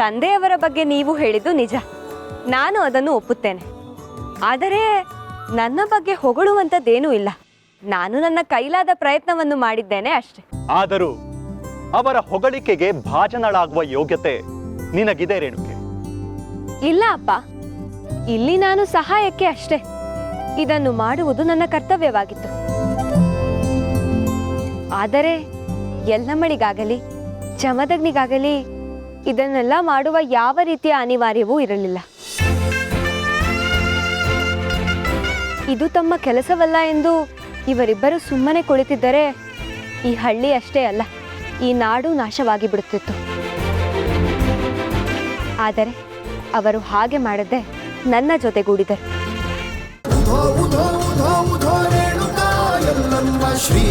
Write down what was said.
ತಂದೆಯವರ ಬಗ್ಗೆ ನೀವು ಹೇಳಿದ್ದು ನಿಜ. ನಾನು ಅದನ್ನು ಒಪ್ಪುತ್ತೇನೆ. ಆದರೆ ನನ್ನ ಬಗ್ಗೆ ಹೊಗಳುವಂಥದ್ದೇನೂ ಇಲ್ಲ. ನಾನು ನನ್ನ ಕೈಲಾದ ಪ್ರಯತ್ನವನ್ನು ಮಾಡಿದ್ದೇನೆ ಅಷ್ಟೇ. ಆದರೂ ಅವರ ಹೊಗಳಿಕೆಗೆ ಭಾಜನಳಾಗುವ ಯೋಗ್ಯತೆ ನಿನಗಿದೆ ರೇಣುಕೆ. ಇಲ್ಲ ಅಪ್ಪ. ಇಲ್ಲಿ ನಾನು ಸಹಾಯಕ್ಕೆ ಅಷ್ಟೇ. ಇದನ್ನು ಮಾಡುವುದು ನನ್ನ ಕರ್ತವ್ಯವಾಗಿತ್ತು. ಆದರೆ ಎಲ್ಲಮ್ಮಳಿಗಾಗಲಿ ಜಮದಗ್ನಿಗಾಗಲಿ ಇದನ್ನೆಲ್ಲ ಮಾಡುವ ಯಾವ ರೀತಿಯ ಅನಿವಾರ್ಯವೂ ಇರಲಿಲ್ಲ. ಇದು ತಮ್ಮ ಕೆಲಸವಲ್ಲ ಎಂದು ಇವರಿಬ್ಬರು ಸುಮ್ಮನೆ ಕುಳಿತಿದ್ದರೆ ಈ ಹಳ್ಳಿ ಅಷ್ಟೇ ಅಲ್ಲ, ಈ ನಾಡು ನಾಶವಾಗಿ ಬಿಡುತ್ತಿತ್ತು. ಆದರೆ ಅವರು ಹಾಗೆ ಮಾಡದೆ ನನ್ನ ಜೊತೆಗೂಡಿದರು. ಶ್ರೀ